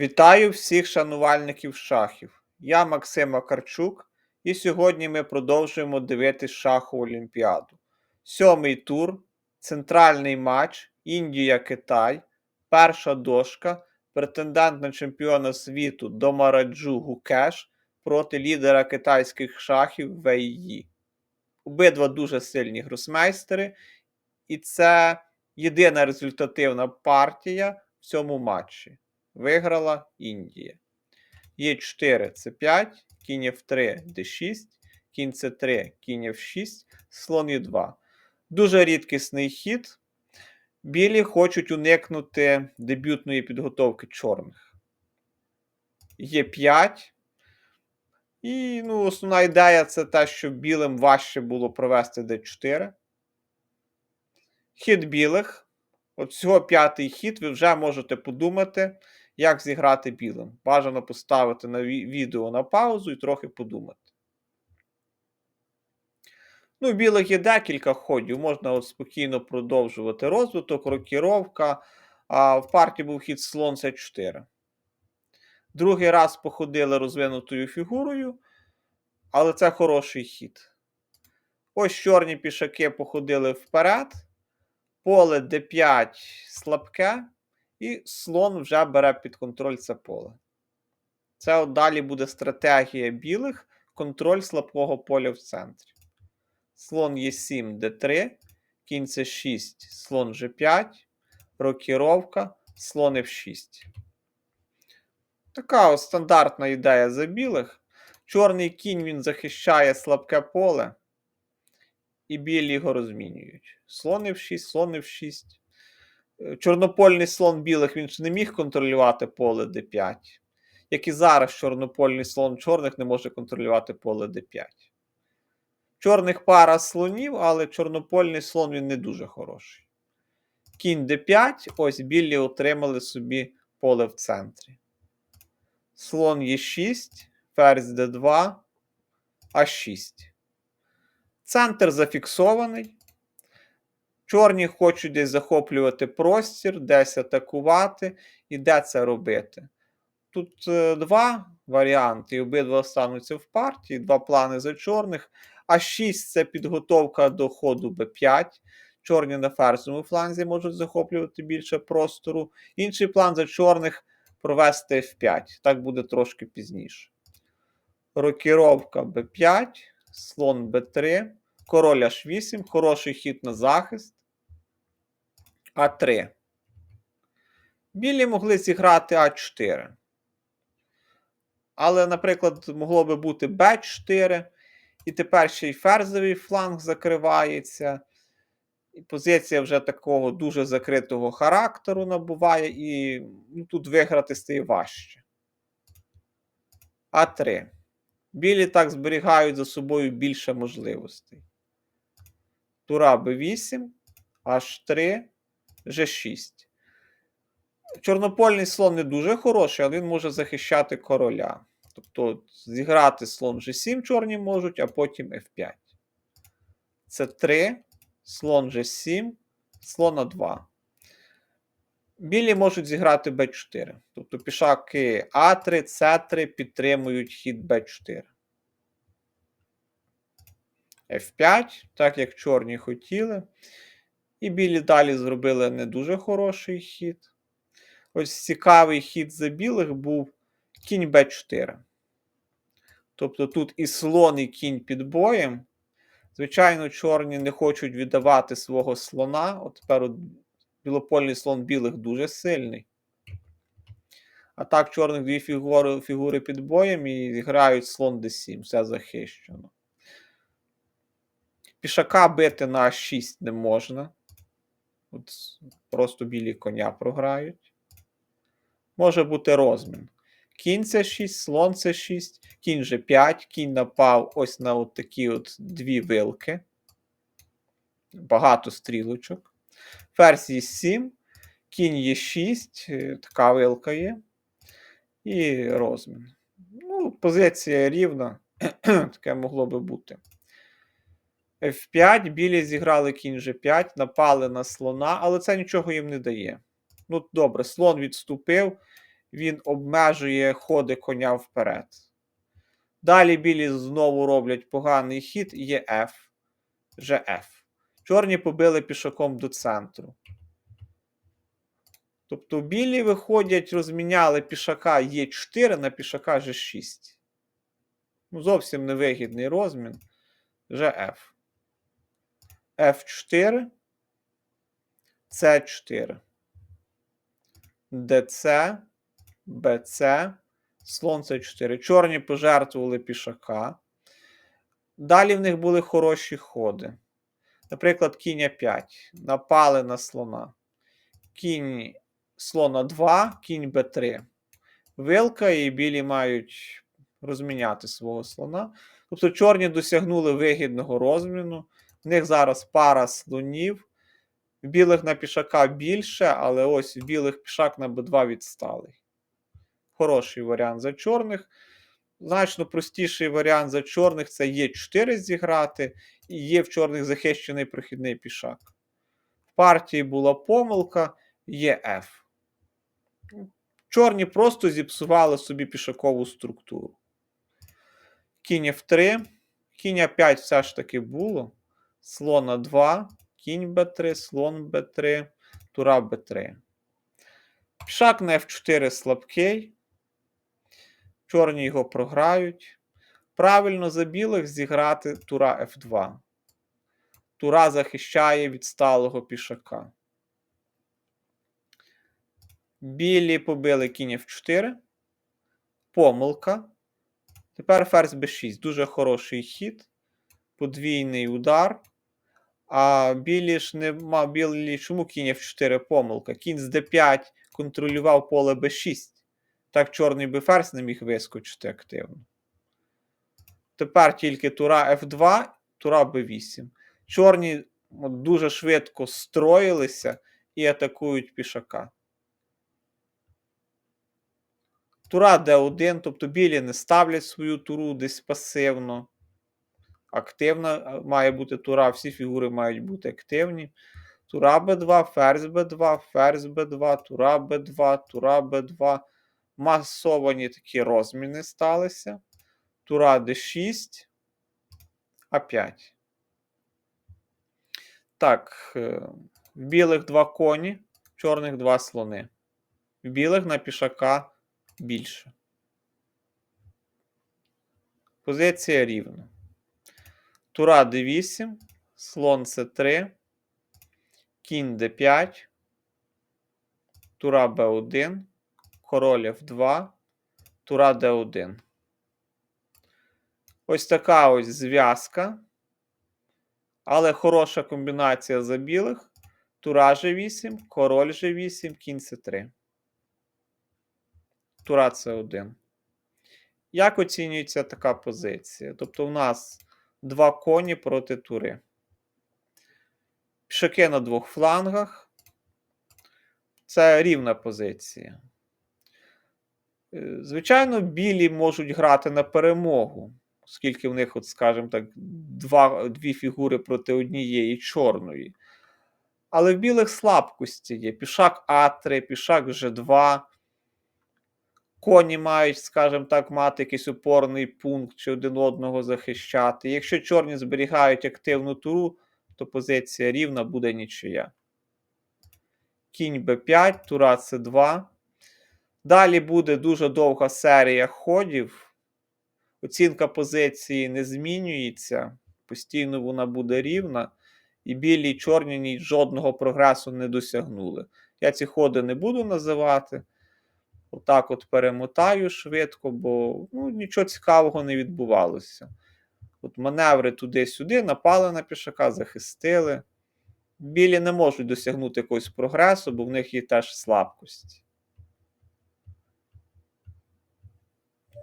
Вітаю всіх шанувальників шахів. Я Максим Акарчук, і сьогодні ми продовжуємо дивитись шахову Олімпіаду. Сьомий тур, центральний матч Індія-Китай, перша дошка, претендент на чемпіона світу Домараджу Гукеш проти лідера китайських шахів Вейї. Обидва дуже сильні гросмейстери, і це єдина результативна партія в цьому матчі. Виграла Індія. Є 4 С5, кінь F3, D6, кінь С3, кінь F6, слон Е2. Дуже рідкісний хід. Білі хочуть уникнути дебютної підготовки чорних. Є 5. І ну, основна ідея це те, що білим важче було провести d4. Хід білих. От всього п'ятий хід, ви вже можете подумати, як зіграти білим. Бажано поставити на відео на паузу і трохи подумати. Ну, білих є декілька ходів, можна от спокійно продовжувати розвиток, рокіровка. А в партії був хід слон С4. Другий раз походили розвинутою фігурою, але це хороший хід. Ось чорні пішаки походили вперед. Поле d5 слабке, і слон вже бере під контроль це поле. Це от далі буде стратегія білих, контроль слабкого поля в центрі. Слон Е7, d3, кінь С6, слон G5, рокіровка, слон F6. Така ось стандартна ідея за білих. Чорний кінь він захищає слабке поле і білі його розмінюють. Слон F6, слон F6. Е, чорнопольний слон білих він ж не міг контролювати поле d5. Як і зараз чорнопольний слон чорних не може контролювати поле d5. Чорних пара слонів, але чорнопольний слон він не дуже хороший. Кінь d5, ось білі отримали собі поле в центрі. Слон Е6, ферзь d2, А6. Центр зафіксований. Чорні хочуть десь захоплювати простір, десь атакувати. І де це робити? Тут е, два варіанти, і обидва остануться в партії, два плани за чорних. А 6 це підготовка до ходу Б5. Чорні на ферзовому фланзі можуть захоплювати більше простору. Інший план за чорних провести F5. Так буде трошки пізніше. Рокіровка Б5, слон Б3 король H8, хороший хід на захист. А3. Білі могли зіграти А4. Але, наприклад, могло би бути Б4. І тепер ще й ферзовий фланг закривається. І позиція вже такого дуже закритого характеру набуває, і ну, тут виграти стає важче. А3. Білі так зберігають за собою більше можливостей. Тура Б8, H3, G6. Чорнопольний слон не дуже хороший, але він може захищати короля. Тобто зіграти слон G7 чорні можуть, а потім F5. Це 3, слон G7, слон А2. Білі можуть зіграти b4. Тобто пішаки А3, С3 підтримують хід Б4. F5, так як чорні хотіли. І білі далі зробили не дуже хороший хід. Ось цікавий хід за білих був кінь Б4. Тобто тут і слон, і кінь під боєм. Звичайно, чорні не хочуть віддавати свого слона. От тепер от білопольний слон білих дуже сильний. А так, чорних дві фігури фігури під боєм і грають слон d7, все захищено. Пішака бити на 6 не можна. От Просто білі коня програють. Може бути розмін. Кінь це 6, слон це 6, кінь же 5, кінь напав ось на от такі от дві вилки. Багато стрілочок. Ферзь є 7, кінь є 6, е, така вилка є. І розмін. Ну, Позиція рівна, таке могло би бути. F5, білі зіграли кінь G5, напали на слона, але це нічого їм не дає. Ну, добре, слон відступив, він обмежує ходи коня вперед. Далі білі знову роблять поганий хід, є F, GF. Чорні побили пішаком до центру. Тобто білі виходять, розміняли пішака Е4 на пішака G6. Ну, зовсім невигідний розмін. GF. F4. С4. ДЦ. БЦ. Слон С4. Чорні пожертвували пішака. Далі в них були хороші ходи. Наприклад, кінь 5. Напали на слона. Кінь слона 2, кінь Б3. Вилка і білі мають розміняти свого слона. Тобто чорні досягнули вигідного розміну. В них зараз пара слонів. Білих на пішака більше, але ось білих пішак на Б2 відсталий. Хороший варіант за чорних. Значно простіший варіант за чорних це є 4 зіграти, і є в чорних захищений прохідний пішак. В партії була помилка, є F. Чорні просто зіпсували собі пішакову структуру. Кінь F3. Кінь А5 все ж таки було. Слон А2, кінь Б3, слон Б3, тура Б3. Пішак на F4 слабкий. Чорні його програють. Правильно за білих зіграти тура F2. Тура захищає від сталого пішака. Білі побили кінь F4. Помилка. Тепер ферзь b6. Дуже хороший хід. Подвійний удар. А білі ж не мав білі. Чому кінь F4 помилка? Кінь з d5 контролював поле b6. Так, чорний би ферзь не міг вискочити активно. Тепер тільки тура F2, тура b8. Чорні дуже швидко строїлися і атакують пішака. Тура D1, тобто білі не ставлять свою туру десь пасивно. Активна має бути тура, всі фігури мають бути активні. Тура Б2, ферзь Б2, ферзь Б2, тура Б2, тура Б2. Масовані такі розміни сталися. Тура Д6, А5. Так, е, в білих два коні, в чорних два слони. В білих на пішака більше. Позиція рівна. Тура d8, слон c3, кінь d5, тура b1, король f2, тура d1. Ось така ось зв'язка. Але хороша комбінація за білих. Тура g8, король g8, кінь c3. Тура С1. Як оцінюється така позиція? Тобто, у нас два коні проти тури. Пішаки на двох флангах. Це рівна позиція. Е, Звичайно, білі можуть грати на перемогу, оскільки в них, от, скажімо так, два, дві фігури проти однієї чорної. Але в білих слабкості є. Пішак А3, пішак Ж2. Коні мають, скажімо так, мати якийсь опорний пункт чи один одного захищати. Якщо чорні зберігають активну туру, то позиція рівна буде нічия. Кінь Б5, тура С2. Далі буде дуже довга серія ходів. Оцінка позиції не змінюється. Постійно вона буде рівна. І білі і чорні ні жодного прогресу не досягнули. Я ці ходи не буду називати. Отак от перемотаю швидко, бо ну, нічого цікавого не відбувалося. От маневри туди-сюди, напали на пішака, захистили. Білі не можуть досягнути якогось прогресу, бо в них є теж слабкості.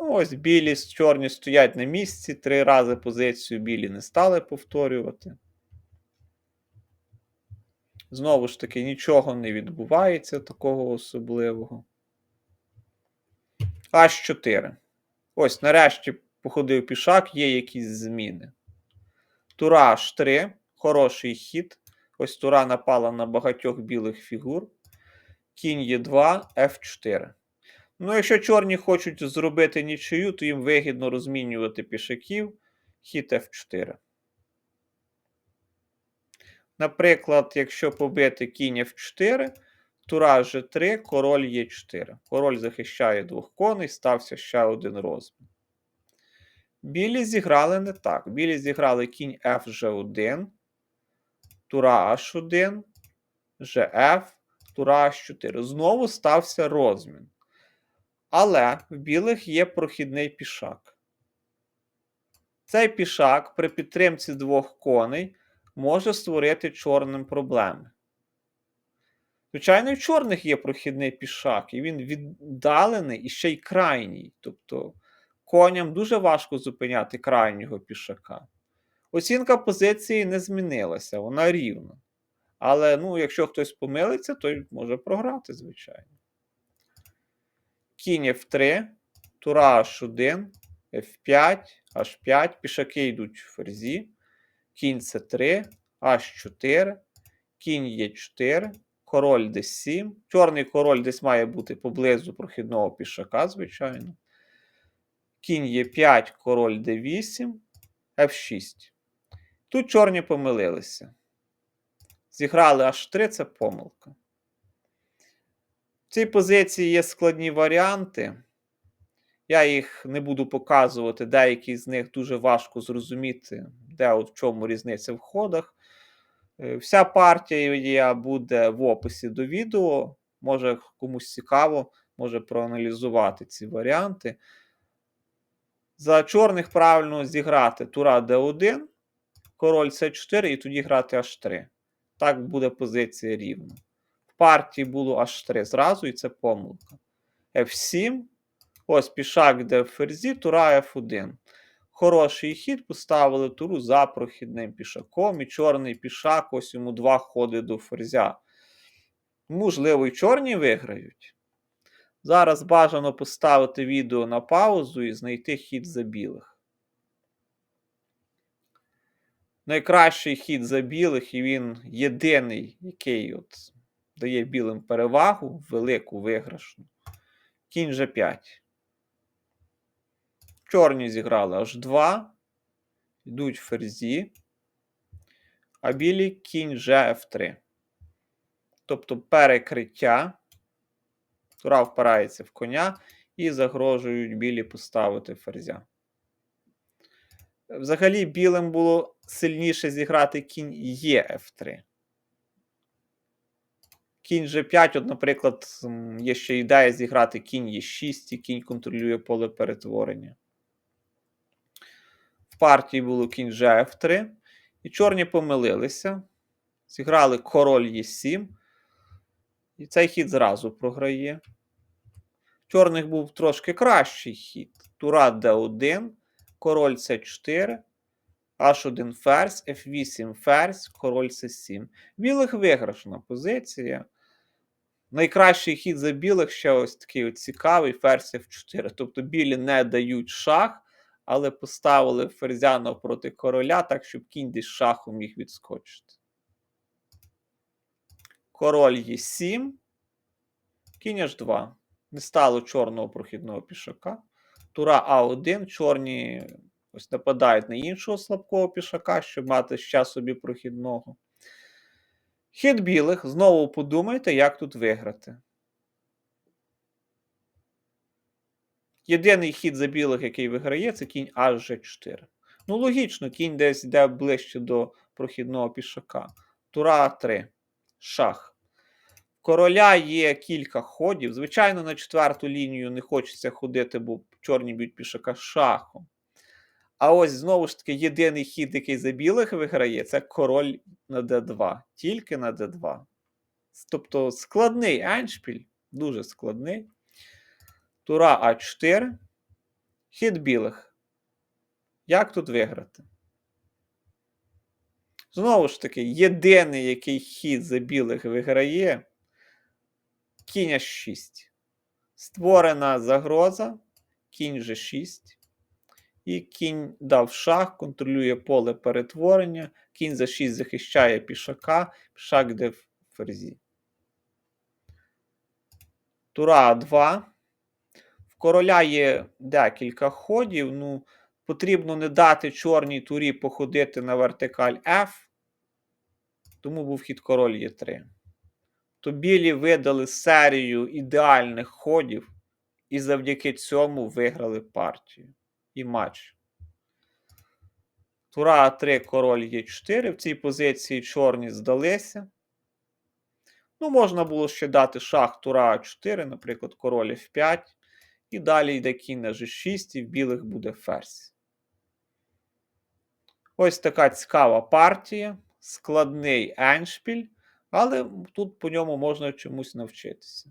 Ну, ось білі з чорні стоять на місці. Три рази позицію білі не стали повторювати. Знову ж таки, нічого не відбувається такого особливого. H4. Ось, нарешті, походив пішак, є якісь зміни. Тура H3. Хороший хід. Ось тура напала на багатьох білих фігур. Кінь Е2, F4. Ну, якщо чорні хочуть зробити нічию, то їм вигідно розмінювати пішаків хід F4. Наприклад, якщо побити кінь F4, тура G3, король Е4. Король захищає двох коней, стався ще один розмін. Білі зіграли не так. Білі зіграли кінь F G1, тура H1, GF, тура H4. Знову стався розмін. Але в білих є прохідний пішак. Цей пішак при підтримці двох коней може створити чорним проблеми. Звичайно, в чорних є прохідний пішак, і він віддалений і ще й крайній. Тобто коням дуже важко зупиняти крайнього пішака. Оцінка позиції не змінилася, вона рівна. Але ну, якщо хтось помилиться, то може програти, звичайно. Кінь F3, тура H1, F5, H5, пішаки йдуть в ферзі, кінь С3, H4, кінь Е4, король d7. Чорний король десь має бути поблизу прохідного пішака, звичайно. Кінь Е5, король d8, F6. Тут чорні помилилися. Зіграли H3 це помилка. В цій позиції є складні варіанти. Я їх не буду показувати, деякі з них дуже важко зрозуміти, де от в чому різниця в ходах. Е, Вся партія буде в описі до відео. Може комусь цікаво, може проаналізувати ці варіанти. За чорних правильно зіграти тура d1, король c4 і тоді грати h3. Так буде позиція рівна. В партії було h3 зразу, і це помилка. F7. Ось пішак де в ферзі, тура F1. Хороший хід поставили туру за прохідним пішаком, і чорний пішак, ось йому два ходи до ферзя. Можливо, і чорні виграють. Зараз бажано поставити відео на паузу і знайти хід за білих. Найкращий хід за білих, і він єдиний, який от дає білим перевагу, велику виграшну. Кінь G5. Чорні зіграли аж 2. Йдуть ферзі. А білі кінь GF3. Тобто перекриття. Тура впирається в коня і загрожують білі поставити ферзя. Взагалі, білим було сильніше зіграти кінь ЕФ3. Кінь G5, от, наприклад, є ще ідея зіграти кінь Е6, і кінь контролює поле перетворення. В партії було кінь GF3. І чорні помилилися. Зіграли король Е7. І цей хід зразу програє. Чорних був трошки кращий хід. Тура d1, король c4, h1 ферзь, f8 ферзь, король c7. Білих виграшна позиція. Найкращий хід за білих ще ось такий цікавий ферзь f4. Тобто білі не дають шах, але поставили ферзя навпроти короля, так, щоб кінь десь шахом міг відскочити. Король Е7, кінь H2. Не стало чорного прохідного пішака. Тура А1. Чорні ось нападають на іншого слабкого пішака, щоб мати ще собі прохідного. Хід білих. Знову подумайте, як тут виграти. Єдиний хід за білих, який виграє, це кінь HG4. Ну, логічно, кінь десь йде ближче до прохідного пішака. Тура А3. Шах. Короля є кілька ходів. Звичайно, на четверту лінію не хочеться ходити, бо чорні б'ють пішака шахом. А ось знову ж таки єдиний хід, який за білих виграє, це король на d2. Тільки на d2. Тобто складний еншпіль, дуже складний. Тура А4. Хід білих. Як тут виграти? Знову ж таки, єдиний, який хід за білих виграє. Кінь H6. Створена загроза. Кінь G6. І кінь дав шах, контролює поле перетворення. Кінь за 6 захищає пішака, пішак де в ферзі. Тура А2. Короля є декілька ходів. Ну, потрібно не дати чорній турі походити на вертикаль F. Тому був хід король Е3. То білі видали серію ідеальних ходів і завдяки цьому виграли партію і матч. Тура А3, король Е4. В цій позиції чорні здалися. Ну, можна було ще дати шах Тура А4, наприклад, король F5. І далі йде кінь на G6, і в білих буде ферзь. Ось така цікава партія, складний еншпіль, але тут по ньому можна чомусь навчитися.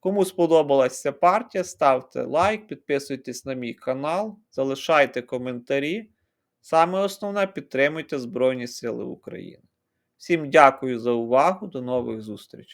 Кому сподобалася ця партія, ставте лайк, підписуйтесь на мій канал, залишайте коментарі. Саме основне підтримуйте Збройні Сили України. Всім дякую за увагу, до нових зустрічей.